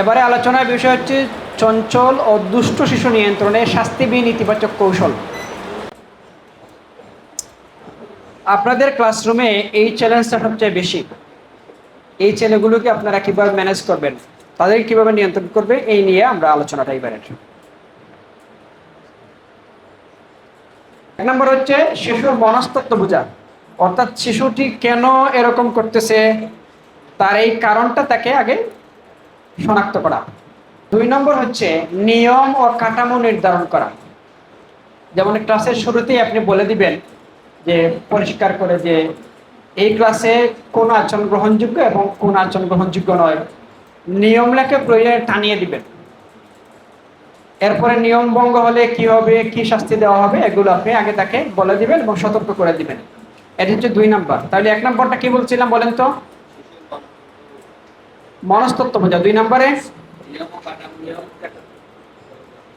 এবারে আলোচনার বিষয় হচ্ছে চঞ্চল ও দুষ্ট শিশু নিয়ন্ত্রণে শাস্তিবিহীন ইতিবাচক কৌশল। আপনাদের ক্লাসরুমে এই চ্যালেঞ্জটা সবচেয়ে বেশি। এই ছেলেগুলোকে আপনারা কীভাবে ম্যানেজ করবেন? তাদের কীভাবে নিয়ন্ত্রণ করবে? এই নিয়ে আমরা আলোচনাটা এবারে এক নম্বর হচ্ছে শিশুর মনস্তত্ব বোঝা। অর্থাৎ শিশুটি কেন এরকম করতেছে? তার এই কারণটা তাকে আগে শনাক্ত করা। দুই নম্বর হচ্ছে নিয়ম ও কাঠামো নির্ধারণ করা। যেমন ক্লাসের শুরুতেই আপনি বলে দিবেন যে, পরিষ্কার করে যে, এই ক্লাসে কোন আচরণ গ্রহণযোগ্য এবং কোন আচরণ গ্রহণযোগ্য নয়। নিয়ম লেখে প্রয়োজনে টানিয়ে দিবেন। এরপরে নিয়ম ভঙ্গ হলে কি হবে, কি শাস্তি দেওয়া হবে, এগুলো আপনি আগে তাকে বলে দিবেন এবং সতর্ক করে দিবেন। এটা হচ্ছে দুই নাম্বার। তাহলে এক নম্বরটা কি বলছিলাম বলেন তো? মনস্তত্ব বোঝা দুই নম্বরে?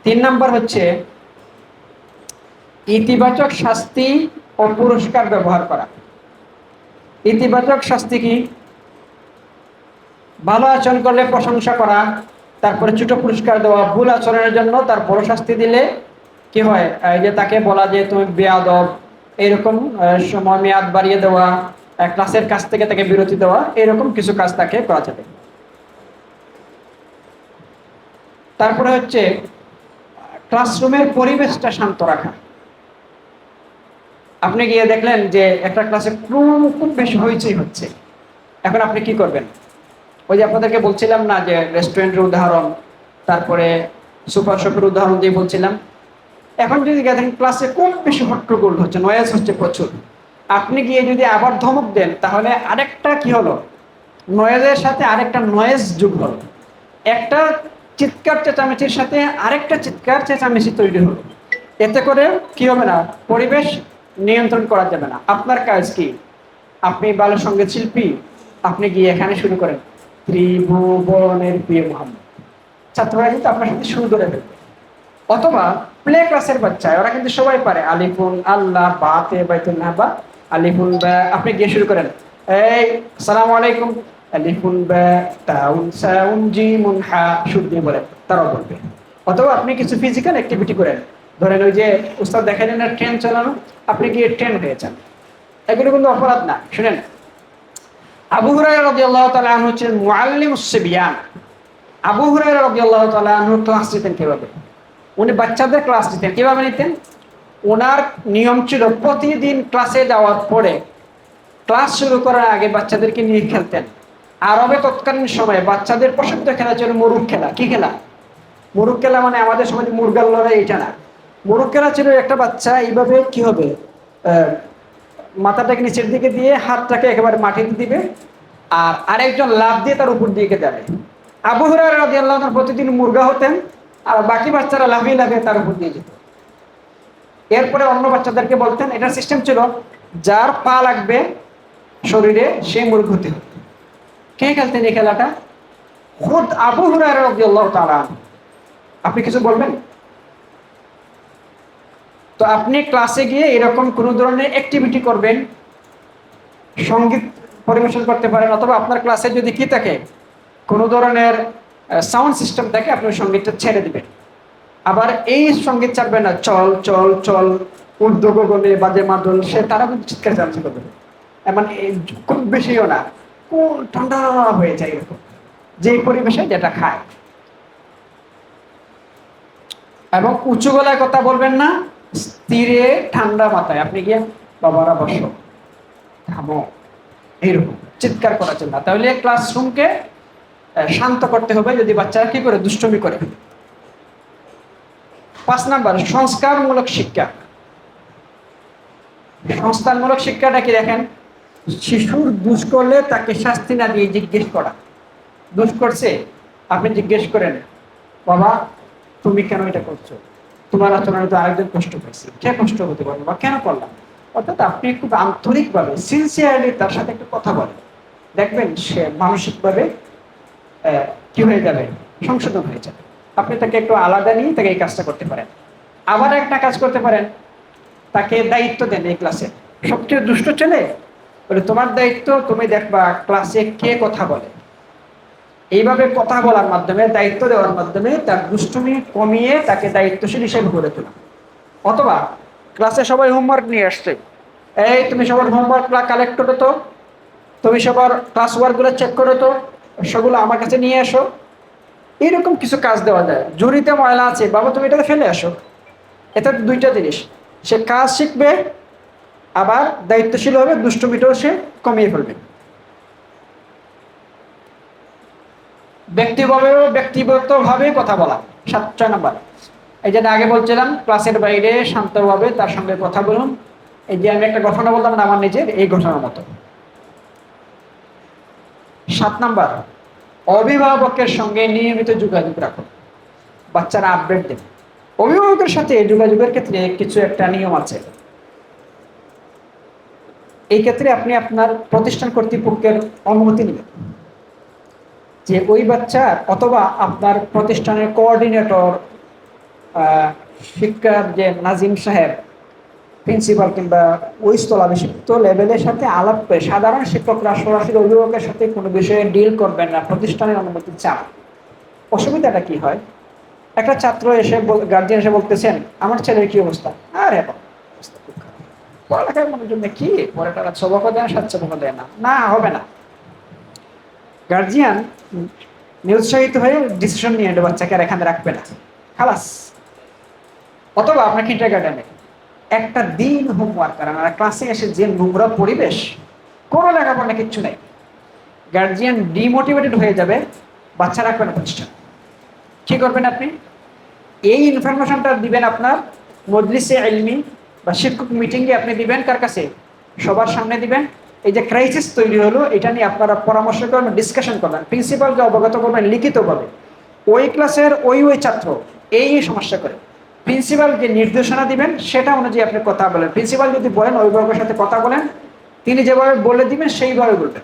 তিন নম্বর হচ্ছে ইতিবাচক শাস্তি ও পুরস্কার ব্যবহার করা। ইতিবাচক শাস্তি কি? ভালো আচরণ করলে প্রশংসা করা তারপরে ছোট পুরস্কার দেওয়া ভুল আচরণের জন্য তার বড় শাস্তি দিলে কি হয়? যে তাকে বলা যে তুমি বেয়াদব এরকম আহ, সময় মেয়াদ বাড়িয়ে দেওয়া ক্লাসের কাছ থেকে তাকে বিরতি দেওয়া এরকম কিছু কাজ তাকে করা যাবে। তারপরে হচ্ছে ক্লাসরুমের পরিবেশটা শান্ত রাখা। আপনি গিয়ে দেখলেন যে একটা ক্লাসে খুব খুব বেশি হইচই হচ্ছে। এখন আপনি কি করবেন? ওই যে আপনাদেরকে বলছিলাম না যে রেস্টুরেন্টের উদাহরণ, তারপরে সুপার শপের উদাহরণ দিয়ে বলছিলাম। এখন যদি দেখেন ক্লাসে খুব বেশি হট্টগোল হচ্ছে নয়েজ হচ্ছে প্রচুর। আপনি গিয়ে যদি আবার ধমক দেন, তাহলে আরেকটা কি হলো? নয়েজের সাথে আরেকটা নয়েজ যুগ হলো। একটা চিৎকার চেঁচামেচির সাথে আরেকটা চিৎকার চেঁচামেচি তৈরি হলো। এতে করে কি হবে না? পরিবেশ নিয়ন্ত্রণ করা যাবে না। আপনার কাজ কি? আপনি ভালো সংগীত শিল্পী, আপনি গিয়ে এখানে শুরু করেন। ত্রিভুবনের প্রিয় মোহাম্মদ। ছাত্ররা কিন্তু আপনার সাথে শুরু করে ফেলবে। অথবা প্লে ক্লাসের বাচ্চা ওরা কিন্তু সবাই পারে। আলিফুন আল্লাহ বাতে বাইতুল্লাহ বা আলিফুন বা আপনি গিয়ে শুরু করেন। এই, সালাম আলাইকুম। আলিফুন বা তাউন, সাউন, জিমুন, হা সুর দিয়ে বলেন তারাও বলবে। অথবা আপনি কিছু ফিজিক্যাল অ্যাক্টিভিটি করেন। ধরেন ওই যে উস্তাদ দেখালেন না ট্রেন চালানো, আপনি গিয়ে ট্রেন হয়ে যান। এগুলো কিন্তু অপরাধ না, শুনেন। আবু হুরায়রা রাদিয়াল্লাহু তাআলা আনহু হচ্ছেন মুআল্লিমুস সিবিয়ান। আবু হুরায়রা রাদিয়াল্লাহু তাআলা আনহু ক্লাস নিতেন কীভাবে? উনি বাচ্চাদের ক্লাস নিতেন। কীভাবে নিতেন? ওনার নিয়ম ছিল প্রতিদিন ক্লাসে যাওয়ার পরে ক্লাস শুরু করার আগে বাচ্চাদেরকে নিয়ে খেলতেন। আরবে তৎকালীন সময়ে বাচ্চাদের পছন্দ খেলা ছিল মুরুগ খেলা। কি খেলা? মুরুগ খেলা মানে আমাদের সমাজে মুরগাল লড়াই, এটা না। মুরুগ খেলা ছিল একটা বাচ্চা, এইভাবে কি হবে? মাথাটাকে নিচের দিকে দিয়ে হাতটাকে একেবারে মাটিতে দিবে আর আরেকজন লাভ দিয়ে তার উপর দিকে যাবে আবু আনহু প্রতিদিন মুরগা হতেন আর বাকি বাচ্চারা লাফিয়ে লাফিয়ে তার উপর দিয়ে যেত। এরপরে অন্য বাচ্চাদেরকে বলতেন, এটা সিস্টেম ছিল, যার পা লাগবে শরীরে সেই মুরগ হতে হবে। কে খেলতেন এই খেলাটা? খুদ আবু হুরায়রা আনহু। আপনি কিছু বলবেন? তো আপনি ক্লাসে গিয়ে এরকম কোনো ধরনের অ্যাক্টিভিটি করবেন? সংগীত পরিবেশন করতে পারেন, অথবা আপনার ক্লাসে যদি কি থাকে, কোনো ধরনের সাউন্ড সিস্টেম থাকে, আপনি সঙ্গীতটা ছেড়ে দেবেন। আবার এই সংগীত ছাড়বেন না, চল চল চল উর্দু গগনে বাজে মাদল, সে তারা কিন্তু চিৎকার চালছে করবে এমন খুব বেশিও না। ঠান্ডা হয়ে যায় এরকম। যে পরিবেশে যেটা খায়। এবং উঁচু গলায় কথা বলবেন না, স্থিরে, ঠান্ডা মাথায়। আপনি গিয়ে, বাবারা, বসো, থামো। এইরকম। চিৎকার করা চলে না। তাহলে ক্লাসরুমকে শান্ত করতে হবে। যদি বাচ্চারা কি করে? দুষ্টমি করে। পাঁচ নাম্বার, সংস্কারমূলক শিক্ষা। সংস্কারমূলক শিক্ষাটা কি দেখেন? শিশুর দুষ করলে তাকে শাস্তি না দিয়ে জিজ্ঞেস করা। দুষ করছে? আপনি জিজ্ঞেস করেন, বাবা, তুমি কেন এটা করছ? তোমার আচরণে তো আরেকজন কষ্ট পাইছে। কে কষ্ট হতে পারবে বা কেন করলাম অর্থাৎ আপনি খুব আন্তরিকভাবে সিনসিয়ারলি তার সাথে একটু কথা বলেন। দেখবেন সে মানসিকভাবে কি হয়ে যাবে? সংশোধন হয়ে যাবে। আপনি তাকে একটু আলাদা নিয়ে তাকে এই কাজটা করতে পারেন। আবার একটা কাজ করতে পারেন। তাকে দায়িত্ব দেন এই ক্লাসে সবচেয়ে দুষ্ট ছেলে বলে, তোমার দায়িত্ব, তুমি দেখবা ক্লাসে কে কথা বলে। এইভাবে কথা বলার মাধ্যমে, দায়িত্ব দেওয়ার মাধ্যমে তার দুষ্টুমি কমিয়ে তাকে দায়িত্বশীল হিসেবে গড়ে তোলা। অথবা ক্লাসে সবাই হোমওয়ার্ক নিয়ে আসছে। এই, তুমি সবার হোমওয়ার্ক কালেক্ট করো তো। তুমি সবার ক্লাস ওয়ার্কগুলো চেক করো তো। সেগুলো আমার কাছে নিয়ে এসো। এরকম কিছু কাজ দেওয়া যায়। জুড়িতে ময়লা আছে। বাবা, তুমি এটাতে ফেলে আসো। এটা দুইটা জিনিস। সে কাজ শিখবে আবার দায়িত্বশীল হবে দুষ্টমিটাও সে কমিয়ে ফেলবে। ব্যক্তিভাবেও ব্যক্তিগতভাবে কথা বলা, সাত, ছয় নম্বর। এই যে আগে বলছিলাম, ক্লাসের বাইরে শান্তভাবে তার সঙ্গে কথা বলুন। এই যে আমি একটা ঘটনা বলতাম না, আমার নিজের, এই ঘটনার মতো। সাত নাম্বার, অভিভাবকের সঙ্গে নিয়মিত যোগাযোগ রাখুন। বাচ্চারা আপডেট দেবে। অভিভাবকের সাথে যোগাযোগের ক্ষেত্রে কিছু একটা নিয়ম আছে। এই ক্ষেত্রে আপনি আপনার প্রতিষ্ঠান কর্তৃপক্ষের অনুমতি নেবেন। যে ওই বাচ্চার অথবা আপনার প্রতিষ্ঠানের কোঅর্ডিনেটর শিক্ষার যে নাজিম সাহেব প্রিন্সিপাল কিংবা ওই স্থলাভিষিক্ত লেভেলের সাথে আলাপ করে সাধারণ শিক্ষকরা সরাসরি অভিভাবকের সাথে কোনো বিষয়ে ডিল করবেন না, প্রতিষ্ঠানের অনুমতি চান। অসুবিধাটা কি হয়? একটা ছাত্র এসে গার্জিয়ান এসে বলতেছেন, আমার ছেলের কি অবস্থা? আরে খারাপ। পড়ালেখার মনোযোগ নেই কি? পরে তারা সবক দেয় সাত দেয় না। না, হবে না। গার্জিয়ান নিরুৎসাহিত হয়ে ডিসিশন নিয়ে নেবে বাচ্চাকে আর এখানে রাখবে না। খালাস। অথবা আপনার কিন্টার গার্ডেনে একটা দিন হোমওয়ার্ক করান, আর ক্লাসে এসে যে নোংরা পরিবেশ, কোনো লেখাপড়া কিচ্ছু নেই। গার্জিয়ান ডিমোটিভেটেড হয়ে যাবে, বাচ্চা রাখবে না প্রতিষ্ঠান। কি করবেন আপনি? এই ইনফরমেশনটা দিবেন আপনার মজলিসে এলমি বা শিক্ষক মিটিংয়ে আপনি দিবেন কার কাছে? সবার সামনে দিবেন। এই যে ক্রাইসিস তৈরি হলো, এটা নিয়ে আপনারা পরামর্শ করবেন ডিসকাশন করবেন প্রিন্সিপালকে অবগত করবেন লিখিতভাবে ওই ক্লাসের ওই ওই ছাত্র, এই সমস্যা করে। প্রিন্সিপাল যে নির্দেশনা দিবেন, সেটা অনুযায়ী আপনি কথা বলেন। প্রিন্সিপাল যদি বলেন, অভিভাবকের সাথে কথা বলেন, তিনি যেভাবে বলে দিবেন, সেইভাবে বলবেন।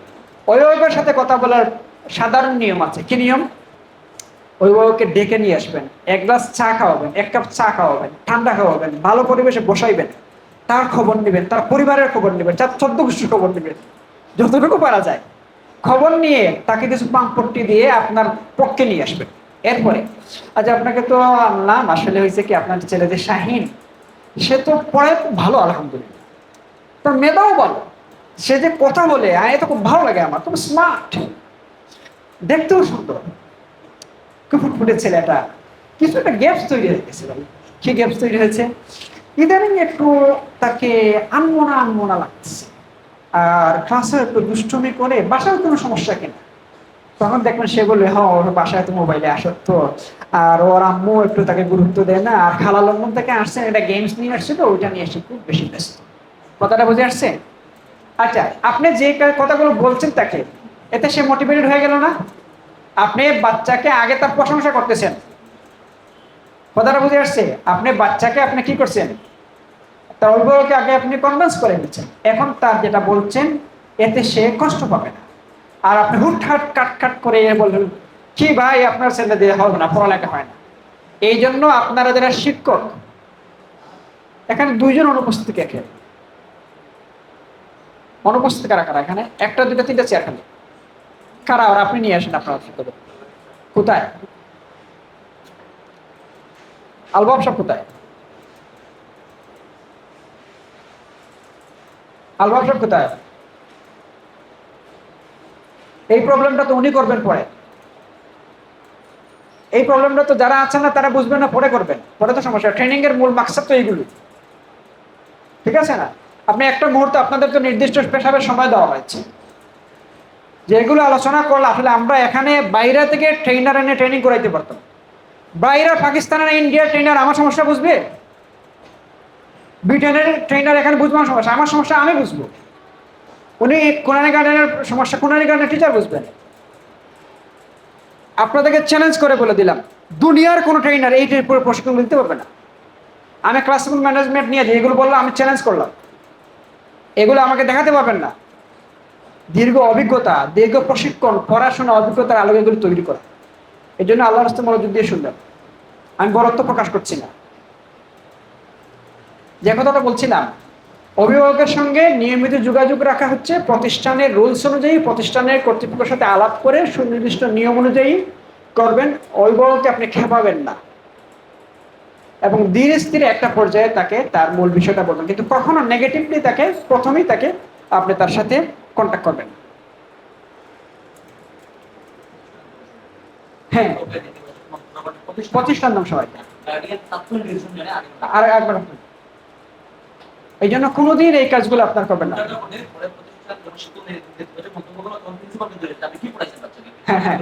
অভিভাবকের সাথে কথা বলার সাধারণ নিয়ম আছে। কি নিয়ম? অভিভাবককে ডেকে নিয়ে আসবেন, এক গ্লাস চা খাওয়াবেন, এক কাপ চা খাওয়াবেন, ঠান্ডা খাওয়াবেন, ভালো পরিবেশে বসাইবেন। তার খবর নেবেন, তার পরিবারের খবর নেবেন তার চোদ্দ গোষ্ঠীর খবর নেবেন, যতটুকু পারা যায়। খবর নিয়ে তাকে কিছু পাম্পট্টি দিয়ে আপনার পক্ষে নিয়ে আসবেন। এরপরে আচ্ছা আপনাকে তো আনলাম আসলে হয়েছে কি আপনার ছেলে যে শাহিন। সে তো পড়ে খুব ভালো, আলহামদুলিল্লাহ। তার মেধাও ভালো। সে যে কথা বলে আয় তো খুব ভালো লাগে আমার, খুব স্মার্ট দেখতেও সুন্দর। ফুটফুটে ছেলেটা। কিছু একটা গ্যাপস তৈরি হয়ে গেছে কি গ্যাপস তৈরি হয়েছে? ইদানিং একটু তাকে আনমোনা আনমোনা লাগছে। আর ক্লাসে একটু দুষ্টুমি করে বাসায় কোনো সমস্যা কিনা তখন দেখবেন সে বলবে হ্যাঁ ওর বাসায় তো মোবাইলে আসক্ত। আর ওর আম্মু একটু তাকে গুরুত্ব দেয় না। আর খালা লন্ডন থেকে আসছেন এটা গেমস নিয়ে আসছে তো, ওইটা নিয়ে এসে খুব বেশি ব্যস্ত। কথাটা বুঝে আসছে? আচ্ছা আপনি যে কথাগুলো বলছেন তাকে, এতে সে মোটিভেটেড হয়ে গেল না? আপনি বাচ্চাকে আগে তার প্রশংসা করতেছেন। কথাটা বুঝে আসছে? আপনি বাচ্চাকে আপনি কি করছেন? তার অভিভাবককে আগে আপনি কনভিন্স করে দিচ্ছেন এখন তার যেটা বলছেন, এতে সে কষ্ট পাবে না। আর আপনি হুটহাট কাট কাট করে বললেন, কি ভাই, আপনার ছেলে দিয়ে হবে না, পড়ালেখা হয় না। এই জন্য আপনারা যারা শিক্ষক, এখানে দুইজন অনুপস্থিত কে অনুপস্থিত কারা কারা? এখানে একটা দুটো তিনটা চেয়ার খালি। আপনি নিয়ে আসেন, আপনার কোথায়? আলবাব সব কোথায়? আলবাব সব কোথায়? এই প্রবলেমটা তো উনি করবেন পরে। এই প্রবলেমটা তো যারা আছেন না, তারা বুঝবেন না, পরে করবেন। পরে তো সমস্যা ট্রেনিং এর মূল মাকসাদ তো এইগুলো। ঠিক আছে না? আপনি একটা মুহূর্তে আপনাদের তো নির্দিষ্ট পেশাবের সময় দেওয়া হয়েছে। যেগুলো আলোচনা করলে আসলে আমরা এখানে বাইরে থেকে ট্রেনার এনে ট্রেনিং করাইতে পারতাম। বাইরে পাকিস্তানের ইন্ডিয়ার ট্রেনার আমার সমস্যা বুঝবে? ব্রিটেনের ট্রেনার এখানে বুঝব আমার সমস্যা। আমার সমস্যা আমি বুঝব। উনি কোরআনী গার্ডেনের সমস্যা, কোরআনী গার্ডেনের টিচার বুঝবেন। আপনাদেরকে চ্যালেঞ্জ করে বলে দিলাম, দুনিয়ার কোনো ট্রেনার এই পুরো প্রশিক্ষণ দিতে পারবে না। আমি ক্লাসরুম ম্যানেজমেন্ট নিয়ে এগুলো বললাম, আমি চ্যালেঞ্জ করলাম। এগুলো আমাকে দেখাতে পারবেন না। দীর্ঘ অভিজ্ঞতা, দীর্ঘ প্রশিক্ষণ, পড়াশোনা অভিজ্ঞতার আলোকে এগুলো তৈরি করা। এই জন্য আল্লাহ রাস্তা মনোযোগ দিয়ে শুনলাম আমি বরত্ব প্রকাশ করছি না। যে কথাটা বলছিলাম, অভিভাবকের সঙ্গে নিয়মিত যোগাযোগ রাখা হচ্ছে, প্রতিষ্ঠানের রুলস অনুযায়ী, প্রতিষ্ঠানের কর্তৃপক্ষের সাথে আলাপ করে সুনির্দিষ্ট নিয়ম অনুযায়ী করবেন, অভিভাবককে আপনি খেপাবেন না। এবং ধীরে স্থিরে একটা পর্যায়ে তাকে তার মূল বিষয়টা বলবেন। কিন্তু কখনো নেগেটিভলি তাকে, প্রথমেই তাকে আপনি তার সাথে কন্ট্যাক্ট করবেন। হ্যাঁ। নাম সবাই। আর একবার এই জন্য কোনোদিন এই কাজগুলো আপনার করবেন না। হ্যাঁ, হ্যাঁ।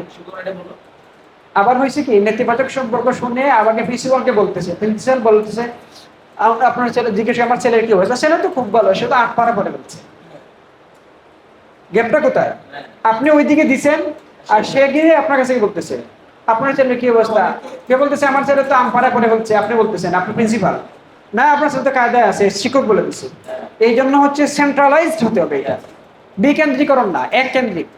আবার হয়েছে কি নেতিবাচক সম্পর্ক শুনে আমাকে প্রিন্সিপালকে বলতেছে। প্রিন্সিপাল বলতেছে আপনার ছেলে জিজ্ঞেস আমার ছেলের কি হয়েছে ছেলে তো খুব ভালো সে তো আট পাড়া পরে বলছে। গ্যাপটা কোথায়? আপনি ওইদিকে দিছেন আর সে গিয়ে আপনার কাছে বলতেছে? আপনার ছেলে কি অবস্থা? কে বলতেছে, আমার ছেলে তো আম পাড়া পরে বলছে আপনি বলতেছেন, আপনি প্রিন্সিপাল না, আপনার সাথে কায়দায় আছে, শিক্ষক বলে দিচ্ছে এই জন্য হচ্ছে সেন্ট্রালাইজড হতে হবে এটা। বিকেন্দ্রীকরণ না এক কেন্দ্রিক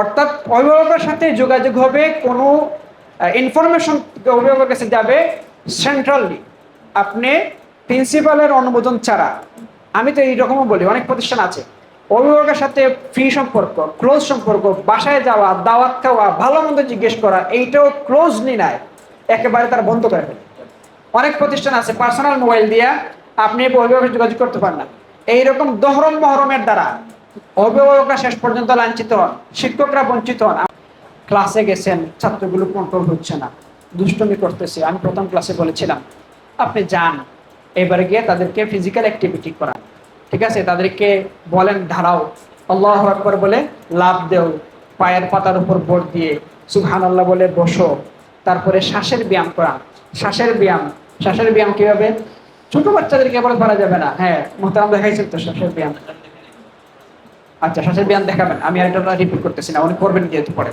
অর্থাৎ অভিভাবকের সাথে যোগাযোগ হবে, কোনো ইনফরমেশন অভিভাবকের কাছে যাবে সেন্ট্রালি আপনি প্রিন্সিপালের অনুমোদন ছাড়া। আমি তো এইরকমও বলি, অনেক প্রতিষ্ঠান আছে। অভিভাবকের সাথে ফ্রি সম্পর্ক ক্লোজ সম্পর্ক, বাসায় যাওয়া, দাওয়াত খাওয়া, ভালো মন্দ জিজ্ঞেস করা, এইটাও ক্লোজলি নাই, একেবারে তারা বন্ধ করে ফেলে অনেক প্রতিষ্ঠান আছে পার্সোনাল মোবাইল দিয়া আপনি অভিভাবকের যোগাযোগ করতে পারেন না। এইরকম দহরম মহরমের দ্বারা অভিভাবকরা শেষ পর্যন্ত লাঞ্ছিত হন, শিক্ষকরা বঞ্চিত হন। ক্লাসে গেছেন, ছাত্রগুলো কন্ট্রোল হচ্ছে না। দুষ্টমি করতেছে, আমি প্রথম ক্লাসে বলেছিলাম, আপনি যান, এবারে গিয়ে তাদেরকে ফিজিক্যাল অ্যাক্টিভিটি করান। ঠিক আছে? তাদেরকে বলেন ধারাও আল্লাহ আকবর বলে লাভ দেও। পায়ের পাতার উপর বোর্ড দিয়ে সুহান আল্লাহ বলে, বসো। তারপরে শ্বাসের ব্যায়াম করা। শ্বাসের ব্যায়াম। শ্বাসের ব্যায়াম কীভাবে? ছোট বাচ্চাদেরকে বলে করা যাবে না। হ্যাঁ মোহতারাম দেখাইছেন তো শ্বাসের ব্যায়াম। আচ্ছা শ্বাসের ব্যায়াম দেখাবেন। আমি আর এটা রিপিট করতেছি না, উনি করবেন যেহেতু পরে।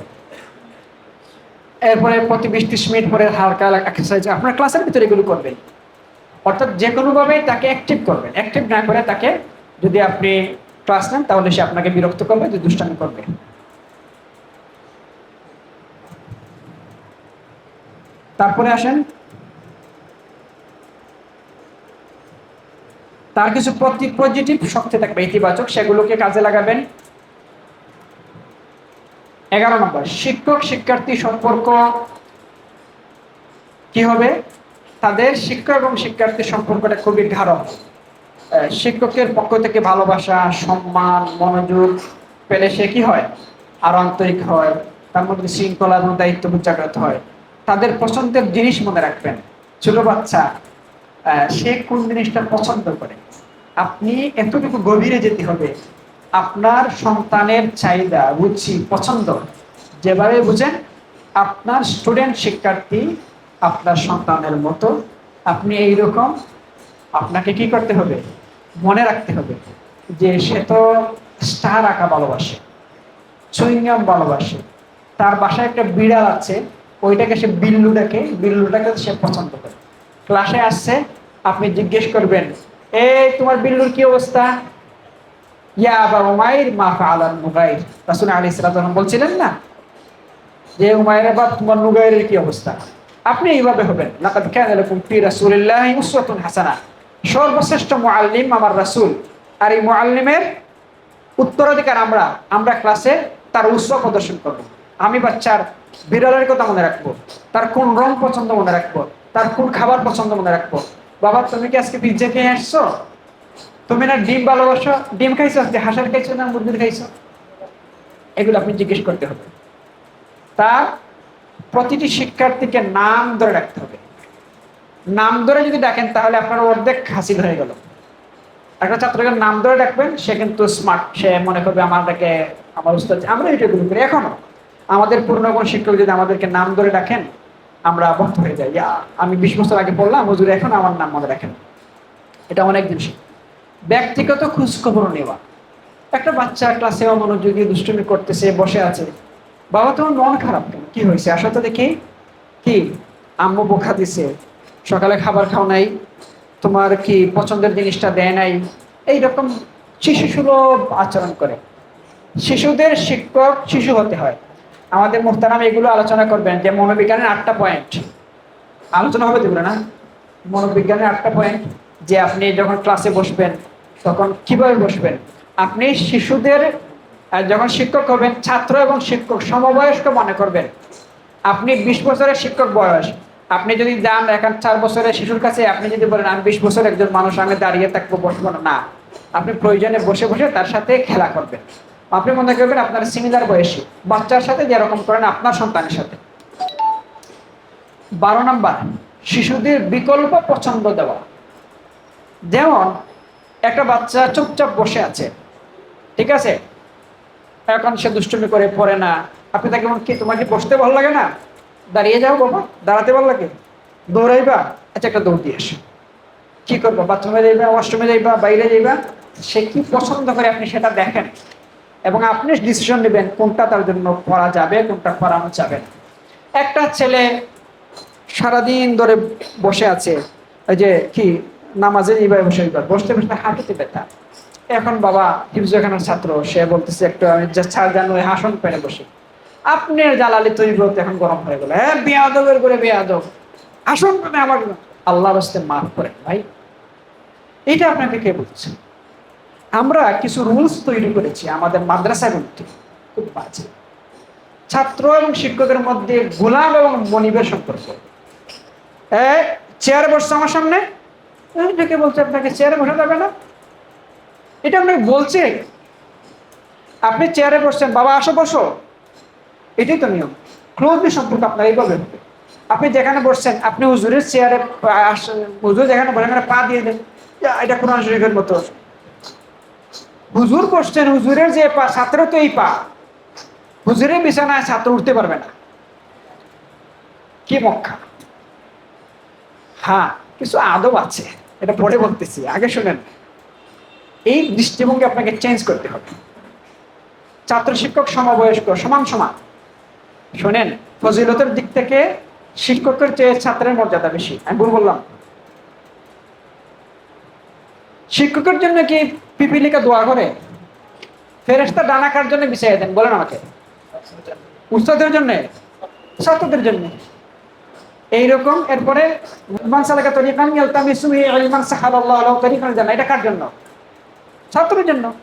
এরপরে প্রতি বিশ ত্রিশ মিনিট পরে হালকা এক্সারসাইজ। আপনার ক্লাসের ভিতরে এগুলো করবেন। অর্থাৎ যে কোনোভাবে তাকে অ্যাক্টিভ করবেন অ্যাক্টিভ না করে তাকে যদি আপনি ক্লাস নেন, তাহলে সে আপনাকে বিরক্ত করবে, যে দুষ্টামি করবে। তারপরে আসেন। তার কিছু পজিটিভ শক্তি থাকবে, ইতিবাচক, সেগুলোকে কাজে লাগাবেন। এগারো নম্বর শিক্ষক শিক্ষার্থী সম্পর্ক কি হবে? তাদের শিক্ষক এবং শিক্ষার্থী সম্পর্কটা খুবই গাঢ় শিক্ষকের পক্ষ থেকে ভালোবাসা, সম্মান, মনোযোগ পেলে সে কি হয়? আর আন্তরিক হয়, তার মধ্যে শৃঙ্খলা এবং দায়িত্ববোধ জাগ্রত হয়। তাদের পছন্দের জিনিস মনে রাখবেন। ছোট বাচ্চা সে কোন জিনিসটা পছন্দ করে? আপনি এতটুকু গভীরে যেতে হবে। আপনার সন্তানের চাহিদা, রুচি, পছন্দ, যেভাবে বুঝেন, আপনার স্টুডেন্ট, শিক্ষার্থী আপনার সন্তানের মতো। আপনি এই রকম আপনাকে কি করতে হবে? মনে রাখতে হবে যে সে তো স্টার আঁকা ভালোবাসে সুইংগাম ভালোবাসে। তার বাসায় একটা বিড়াল আছে, ওইটাকে সে বিল্লু ডাকে, বিল্লুটাকে সে পছন্দ করে। ক্লাসে আসছে, আপনি জিজ্ঞেস করবেন, এই, তোমার বিল্লুর কি অবস্থা? ইয়া আবা উমাইর মা ফাআলান নুগাইর। রাসূল সালাম বলছিলেন না, যে উমাইরের বাপ তোমার নুগাইরের কি অবস্থা? আপনি এইভাবে হবেন। লাকাদ কানা লাকুম ফি রাসূলিল্লাহি উসওয়াতুন হাসানাহ সর্বশ্রেষ্ঠ মুআল্লিম আমার রাসূল। আর এই মুআল্লিমের উত্তরাধিকার আমরা আমরা ক্লাসে তার উৎসব প্রদর্শন করব। আমি বাচ্চার বিড়ালের কথা মনে রাখব। তার কোন রং পছন্দ মনে রাখব। তার কোন খাবার পছন্দ মনে রাখব। বাবা, তুমি কি আজকে পিজ্জা খেয়ে আসছো? তুমি না ডিম ভালোবাসো? ডিম খাইছো আজকে? হাঁসের খাইছো না মুরগির খাইছো? এগুলো আপনি জিজ্ঞেস করতে হবে। তার প্রতিটি শিক্ষার্থীকে নাম ধরে রাখতে হবে। নাম ধরে যদি ডাকেন তাহলে আপনার অর্ধেক হাসিল হয়ে গেল। একটা ছাত্রকে নাম ধরে ডাকবেন সে কিন্তু স্মার্ট সে মনে করবে, আমাদেরকে, আমার উস্তাদ, আমরা এটা গুলো করি। এখনও আমাদের পুরনো শিক্ষক যদি আমাদেরকে নাম ধরে ডাকেন আমরা বন্ধ হয়ে যাই। আমি বিশ বছর আগে পড়লাম, হুজুর, এখন আমার নাম মনে রাখেন। এটা অনেক শিখ ব্যক্তিগত খোঁজ খবর নেওয়া। একটা বাচ্চা ক্লাসে অমনোযোগী, দুষ্টুমি করতেছে, বসে আছে বাবা তোমার মন খারাপ। কেন কি হয়েছে? আসো তো দেখি কি? আম্মু বোখা দিছে। সকালে খাবার খাও নাই। তোমার কি পছন্দের জিনিসটা দেয় নাই? এইরকম শিশু সুলভ আচরণ করে। শিশুদের শিক্ষক শিশু হতে হয়। আমাদের মুহতারাম এগুলো আলোচনা করবেন যে মনোবিজ্ঞানের আটটা পয়েন্ট আলোচনা হবে যেগুলো না? মনোবিজ্ঞানের আটটা পয়েন্ট যে আপনি যখন ক্লাসে বসবেন, তখন কীভাবে বসবেন? আপনি শিশুদের যখন শিক্ষক হবেন, ছাত্র এবং শিক্ষক সমবয়স্ক মনে করবেন। আপনি বিশ বছরের শিক্ষক বয়স। আপনি যদি যান এখন চার বছরের শিশুর কাছে, আপনি যদি বলেন, আমি বিশ বছর একজন মানুষ, আমি দাঁড়িয়ে থাকব, বসবো না। আপনি প্রয়োজনে বসে বসে তার সাথে খেলা করবেন। আপনি মনে করবেন আপনার সিমিলার বয়সী। বাচ্চার সাথে যেরকম করেন আপনার সন্তানের সাথে। বারো নম্বর, শিশুদের বিকল্প পছন্দ দেওয়া। যেমন, একটা বাচ্চা চুপচাপ বসে আছে। ঠিক আছে? এখন সে দুষ্টুমি করে পড়ে না। আপনি তাকে বলেন, কি তোমার কি বসতে ভালো লাগে না? দাঁড়িয়ে যাও বাবা দাঁড়াতে ভালো লাগে। দৌড়াইবা? আচ্ছা একটা দৌড় দিয়ে আসো। কি করব বাথরুমে যাইবা ওয়াশরুমে যাইবা বাইরে যাইবা? সে কি পছন্দ করে আপনি সেটা দেখেন। এবং আপনি ডিসিশন নেবেন কোনটা তার জন্য করা যাবে কোনটা করানো যাবে। একটা ছেলে সারাদিন ধরে বসে আছে ওই যে কি নামাজে এইভাবে বসে বসতে বসতে হাঁটুতে ব্যথা। এখন বাবা হিফজখানার ছাত্র, সে বলতেছে একটু আমি যা ছাড় জানো, ওই হাসন পেনে বসি। আপনার জালালি তৈরি করতে এখন গরম হয়ে গেল। হ্যাঁ বেয়াদবের করে বেয়াদব। আসন পেনে আমার আল্লাহ রাস্তে মাফ করেন ভাই। এটা আপনাকে কে বলছে? আমরা কিছু রুলস তৈরি করেছি, আমাদের মাদ্রাসাগুলিতে খুব বাজে। ছাত্র এবং শিক্ষকের মধ্যে গোলাম এবং মনিবের সম্পর্ক। চেয়ারে বসছে আমার সামনে? এটাকে বলছে আপনাকে চেয়ারে বসা যাবে না? এটা আপনাকে বলছে, আপনি চেয়ারে বসছেন, বাবা আসো, বসো। এটাই তো নিয়ম। ক্লোজলি সম্পর্ক আপনার এইভাবে হবে আপনি যেখানে বসছেন, আপনি হুজুরের চেয়ারে হুজুর যেখানে বসেন পা দিয়ে দেন। এটা কোরআন শরীফের মতো। হুজুর বসছেন, হুজুরের যে পা ছাত্র তো এই পা। হুজুরের বিছানায় ছাত্র উঠতে পারবে না। কি মক্কা? হ্যাঁ কিছু আদব আছে। এটা পরে বলতেছি, আগে শুনেন। এই দৃষ্টিভঙ্গি আপনাকে চেঞ্জ করতে হবে। ছাত্র শিক্ষক সমবয়স্ক, সমান সমান। শোনেন, ফজিলতের দিক থেকে শিক্ষকের চেয়ে ছাত্রের মর্যাদা বেশি। আমি ভুল বললাম? শিক্ষকের জন্য কি পিপিলিকা দোয়া করে? ফেরেস্তা ডানা কার জন্য বিছাই দেন? বলেন আমাকে। উস্তাদের জন্য? ছাত্রদের জন্য। এইরকম, এরপরে তরিকান জানা। এটা কার জন্য? ছাত্রের জন্য?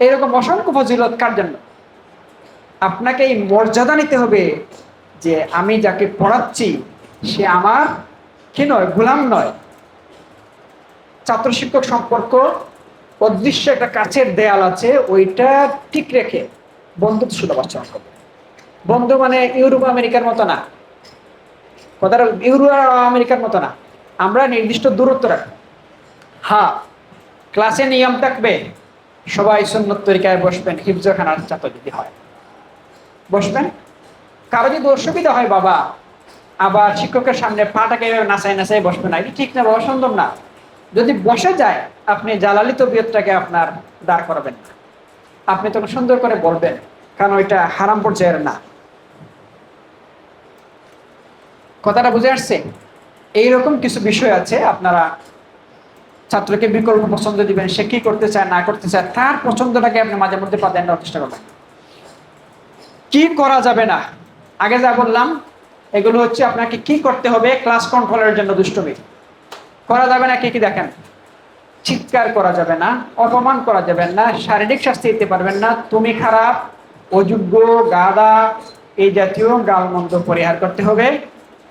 এইরকম অসংখ্য ফজিলত কার জন্য? আপনাকে এই মর্যাদা নিতে হবে যে আমি যাকে পড়াচ্ছি, সে আমার কি নয়, গোলাম নয়। ছাত্র শিক্ষক সম্পর্ক, অদৃশ্য একটা কাছের দেয়াল আছে, ওইটা ঠিক রেখে বন্ধুত্ব সুলভ আচরণ করবে। বন্ধু মানে ইউরোপ আমেরিকার মতো না। কথাটা ইউরোপ আমেরিকার মতো না। আমরা নির্দিষ্ট দূরত্ব রাখব। হ্যাঁ ক্লাসে নিয়ম থাকবে, সবাই সুন্নত তরিকায় বসবেন, হিফজখানার ছাত্র যদি হয়। বসবেন? কারও যদি অসুবিধা হয় বাবা, আবার শিক্ষকের সামনে পাটাকে নাচাই নাচাই বসবে না, এটা ঠিক না বাবা সুন্দর না। যদি বসে যায়, আপনি জালালি তবিয়তটাকে আপনার দাঁড় করাবেন না। আপনি তখন সুন্দর করে বলবেন, কারণ ওইটা হারাম পর্যায়ের না। কথাটা বুঝে আসছে? এইরকম কিছু বিষয় আছে, আপনারা ছাত্রকে বিকল্প পছন্দ দিবেন, সে কি করতে চায়, না করতে চায়, তার পছন্দটাকে আপনি মাঝে মধ্যে প্রাধান্য চেষ্টা করবেন। কি করা যাবে না? আগে যা বললাম, এগুলো হচ্ছে আপনাকে কি করতে হবে ক্লাস কন্ট্রোলের জন্য দুষ্টমি। করা যাবে না, কি কি দেখেন? চিৎকার করা যাবে না, অপমান করা যাবে না, শারীরিক শাস্তি দিতে পারবেন না, তুমি খারাপ, অযোগ্য গাদা এই জাতীয় গালমন্দ পরিহার করতে হবে।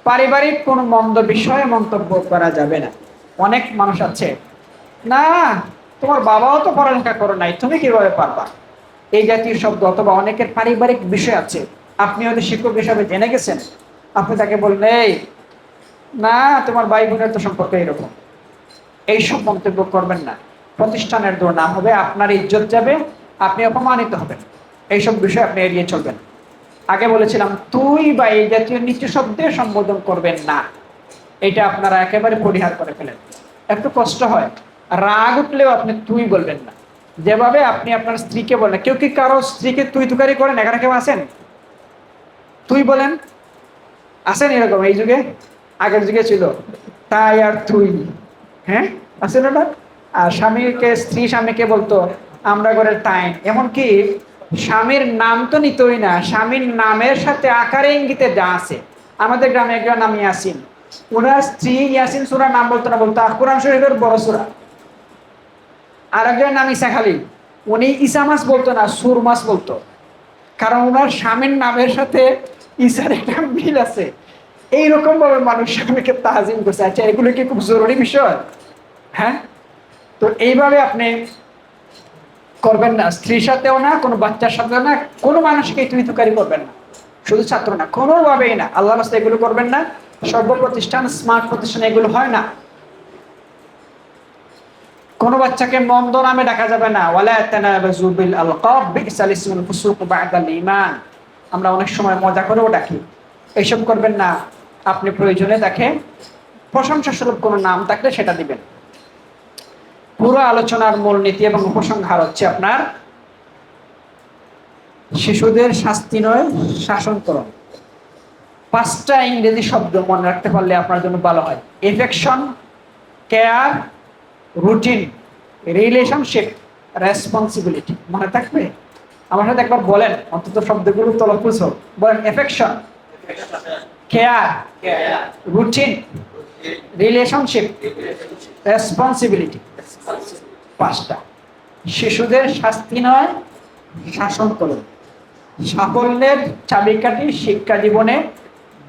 পারিবারিক কোনো মন্দ বিষয়ে মন্তব্য করা যাবে না। অনেক মানুষ আছে না, তোমার বাবাও তো পড়ালেখা করো নাই, তুমি কীভাবে পারবা? এই জাতীয় শব্দ অথবা অনেকের পারিবারিক বিষয় আছে, আপনি হয়তো শিক্ষক হিসাবে জেনে গেছেন, আপনি তাকে বললেন, এই, না, তোমার ভাই বোনের তো সম্পর্ক এরকম। এইসব মন্তব্য করবেন না, প্রতিষ্ঠানের দুর্নাম হবে, আপনার ইজ্জত যাবে, আপনি অপমানিত হবেন, এইসব বিষয় আপনি এড়িয়ে চলবেন। আগে বলেছিলাম, তুই বা এই জাতীয় নিচু শব্দে সম্বোধন করবেন না, এটা আপনারা একেবারে পরিহার করে ফেলেন। একটু কষ্ট হয় রাগ উঠলেও আপনি তুই বলবেন না। যেভাবে আপনি আপনার স্ত্রীকে বলেন কেউ কি কারও স্ত্রীকে তুই তুকারি করেন? এখানে কেউ আছেন তুই বলেন। আছেন এরকম এই যুগে? আগের যুগে ছিল। তাই আর তুই হ্যাঁ? আছে ওটা আর স্বামীকে, স্ত্রী স্বামীকে বলতো, আমরা করে টাইম। এমনকি স্বামীর নাম তো নিতই না। স্বামীর নামের সাথে আকারে ইঙ্গিতে যা আছে। আমাদের গ্রামে একজন নাম ইয়াসিন। ওনার স্ত্রী ইয়াসিন সুরা নাম বলতো না, বলতো কোরআন শরীফের বড় সুরা। আর একজনের নাম ইসা খালিল উনি ইসা মাস বলতো না, সুর মাস বলতো। কারণ ওনার স্বামীর নামের সাথে ইসার একটা মিল আছে। এইরকম ভাবে মানুষ স্বামীকে তাজিম করছে। আচ্ছা এগুলো কি খুব জরুরি বিষয়? হ্যাঁ? তো এইভাবে আপনি করবেন না। স্ত্রীর সাথেও না, কোনো বাচ্চার সাথেও না, কোনো মানুষকে তুকারি করবেন না। শুধু ছাত্র না, কোনোভাবেই না। আল্লাহ রাস্তায় এগুলো করবেন না। সর্ব প্রতিষ্ঠান স্মার্ট প্রতিষ্ঠান এগুলো হয় না। কোন বাচ্চাকে মন্দ নামে ডাকা যাবে না। আমরা অনেক সময় মজা করেও ডাকি। এইসব করবেন না। আপনি প্রয়োজনে তাকে প্রশংসা স্বরূপ কোনো নাম থাকলে সেটা দিবেন। পুরো আলোচনার মূল নীতি এবং উপসংহার হচ্ছে আপনার শিশুদের শাস্তি নয়, শাসন করুন। পাঁচটা ইংরেজি শব্দ মনে রাখতে পারলে আপনার জন্য ভালো হয়। Affection care routine relationship responsibility মনে থাকবে? আমার সাথে একবার বলেন, অন্তত শব্দগুলো তলফুজ হোক। বলেন affection care routine relationship responsibility পাঁচটা। শিশুদের শাস্তি নয়, শাসন করুন। সাফল্যের চাবিকাঠি শিক্ষা জীবনে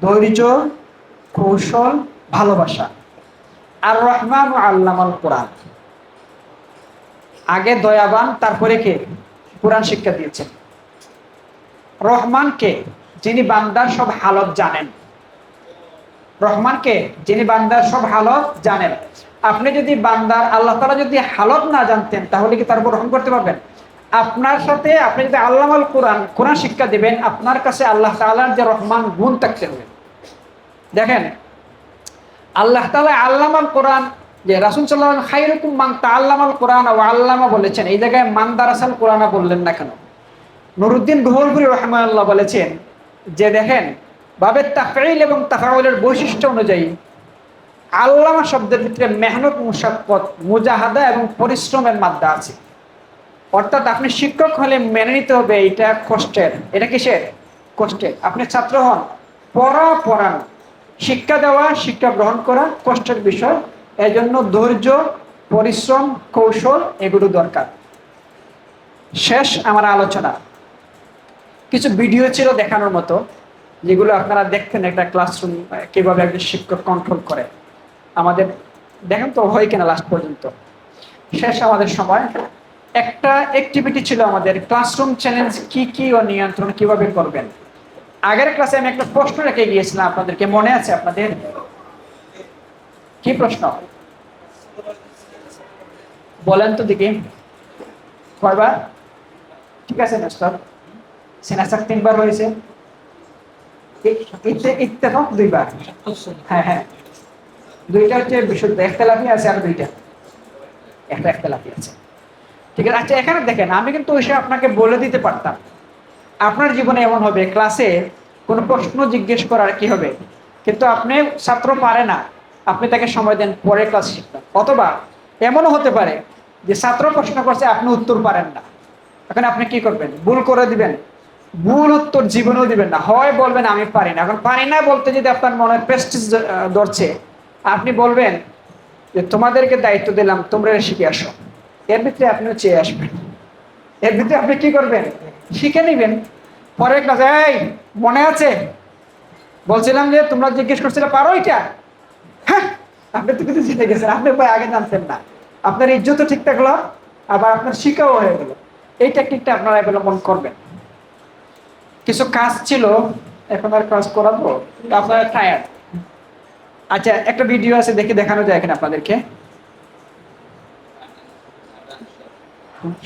ধৈর্য, কৌশল, ভালোবাসা। আর রহমান আল্লামাল কোরআন। আগে দয়াবান, তারপরে কে? কোরআন শিক্ষা দিয়েছেন। রহমান কে? যিনি বান্দার সব হালত জানেন। রহমান কে? যিনি বান্দার সব হালত জানেন। আপনি যদি বান্দার, আল্লাহ তালা যদি হালত না জানতেন, তাহলে কি তার উপর রহম করতে পারবেন? আপনার সাথে আপনি যদি আল্লামাল কোরআন কোরআন শিক্ষা দিবেন, আপনার কাছে আল্লাহ তালার যে রহমান, গুণ থাকতে হবে। দেখেন আল্লাহ তালা আল্লামাল কোরআন, যে রাসুল সাল্লাহ খাইরকুম মান তা আল্লামাল কোরআন ও আল্লামা বলেছেন, এই জায়গায় মান দারাসাল কোরআনা বললেন না কেন? নুরুদ্দিন গোহলপুরি রহমাল্লাহ বলেছেন যে দেখেন বাবের তাফাইল এবং তাফাউলের বৈশিষ্ট্য অনুযায়ী আল্লামা শব্দের ভিতরে মেহনত মুসাক্কত মুজাহাদা এবং পরিশ্রমের মাদ্দা আছে। অর্থাৎ আপনি শিক্ষক হলে মেনে নিতে হবে এটা কষ্টের। এটা কিসের? কষ্টের। আপনি ছাত্র হন, পড়া পড়ানো। শিক্ষা দেওয়া, শিক্ষা গ্রহণ করা কষ্টের বিষয়। এজন্য ধৈর্য, পরিশ্রম, কৌশল এগুলো দরকার। শেষ আমার আলোচনা। কিছু ভিডিও ছিল দেখানোর মতো, যেগুলো আপনারা দেখতেন একটা ক্লাসরুম কীভাবে একজন শিক্ষক কন্ট্রোল করে। আমাদের দেখেন তো হয় কিনা লাস্ট পর্যন্ত। শেষ আমাদের সময়। একটা অ্যাক্টিভিটি ছিল আমাদের ক্লাসরুম চ্যালেঞ্জ কি কি ও নিয়ন্ত্রণ কীভাবে করবেন? আগের ক্লাসে আমি একটা প্রশ্ন রেখে গিয়েছিলাম, আপনাদেরকে মনে আছে আপনাদের? কি প্রশ্ন? বলেন তো দেখি। কয়বার? ঠিক আছে মাস্টার সেনাসাক তিনবার হয়েছে। ইত্তেফাক দুইবার। হ্যাঁ হ্যাঁ। দুইটা হচ্ছে বিশুদ্ধ, একতলাফি আছে আর দুইটা। একটা একতলাফি আছে। ঠিক আছে আচ্ছা এখানে দেখেন, আমি কিন্তু ওই আপনাকে বলে দিতে পারতাম। আপনার জীবনে এমন হবে, ক্লাসে কোনো প্রশ্ন জিজ্ঞেস করার কি হবে? কিন্তু আপনি ছাত্র পারে না। আপনি তাকে সময় দেন, পরে ক্লাস শিখবেন। অথবা এমনও হতে পারে যে ছাত্র প্রশ্ন করছে, আপনি উত্তর পারেন না। এখন আপনি কি করবেন? ভুল করে দিবেন। ভুল উত্তর জীবনেও দিবেন না। হয় বলবেন, আমি পারি না। এখন পারি না বলতে যদি আপনার মনে প্রেস্টিজ ধরছে, আপনি বলবেন যে, তোমাদেরকে দায়িত্ব দিলাম, তোমরা শিখে আসো। এর ভিতরে আপনিও চেয়ে আসবেন। এর ভিতরে আপনি কি করবেন? শিখে নিবেন। পরের ক্লাসে এই, মনে আছে? বলছিলাম যে, তোমরা জিজ্ঞেস করছিলে, পারো এটা? হ্যাঁ আপনি তো জিতে গেছেন, আপনি ভাই আগে জানতেন না। আপনার ইজ্জতও ঠিক থাকল, আবার আপনার শিখাও হয়ে গেল। এই টেকনিকটা আপনারা অবলম্বন করবেন। কিছু কাজ ছিল, এখন আর কাজ করাবো? আপনারা টায়ার্ড আচ্ছা একটা ভিডিও আছে, দেখে দেখানো যায় এখানে আপনাদেরকে।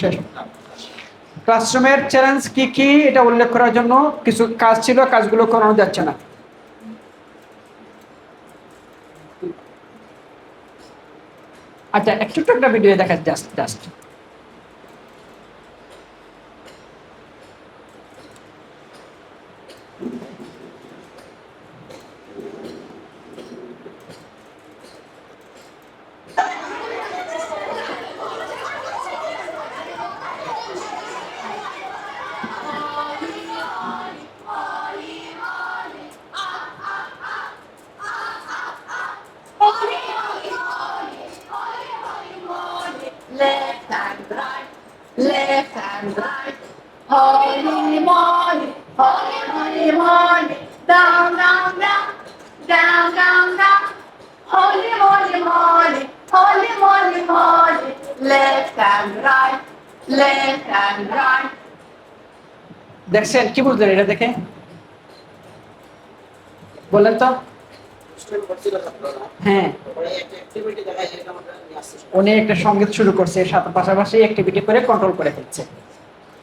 শেষ। ক্লাসরুমের চ্যালেঞ্জ কি কি এটা উল্লেখ করার জন্য কিছু কাজ ছিল, কাজগুলো করানো যাচ্ছে না। আচ্ছা একটু একটা ভিডিও দেখা জাস্ট জাস্ট দেখছেন, কি বুঝলেন এটা দেখে? বললেন তো? হ্যাঁ। উনি একটা সংগীত শুরু করছে পাশাপাশি অ্যাক্টিভিটি করে কন্ট্রোল করে ফেলছে।